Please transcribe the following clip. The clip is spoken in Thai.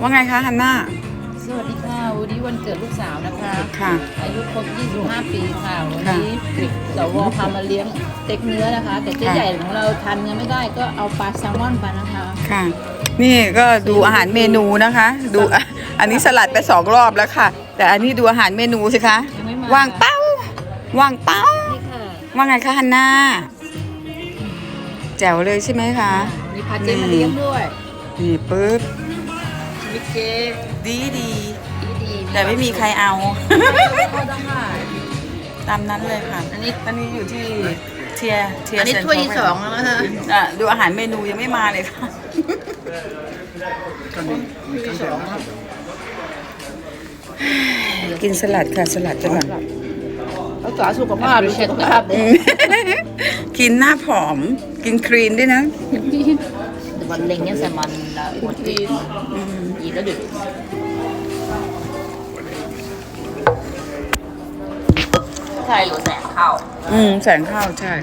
ว่าไงคะฮันน่า สวัสดีค่ะ วันนี้วันเกิดลูกสาวนะคะ ค่ะ อายุครบ 25 ปีค่ะ วันนี้สวพามาเลี้ยงสเต็กเนื้อนะคะ แต่เจ๊ค่ะใหญ่ของเราทานเนื้อไม่ได้ก็เอาปลาแซลมอนไปนะคะ ค่ะ นี่ก็ดูอาหารเมนูนะคะ ดูอะอันนี้สลัดไปสองรอบแล้วค่ะ แต่อันนี้ดูอาหารเมนูสิคะยังไม่มาวางเป้าวางเป้านี่ค่ะว่าไงคะฮันน่า แจ๋วเลยใช่ไหมคะ มีพาเจ๊มาเลี้ยงด้วย นี่ปึ๊บ มิเจ๊ดีดี ดีดีแต่ไม่มีใครเอาเอาได้ค่ะตามนั้นเลยค่ะอันนี้อันนี้อยู่ที่เทียเทียอันนี้เซ็นถ้วยที่สองแล้วนะคะอะดูอาหารเมนูยังไม่มาเลยค่ะ ถ้วยที่สองครับกินสลัดค่ะสลัดจะก่อนรักษาสุขภาพดูสุขภาพอืมกินหน้าผอม กินครีนด้วยนะ วันเล็งเนี่ยแต่มันละอดดีอีกแล้วดึกใช่หรือแสงเข้า อืม แสงเข้าใช่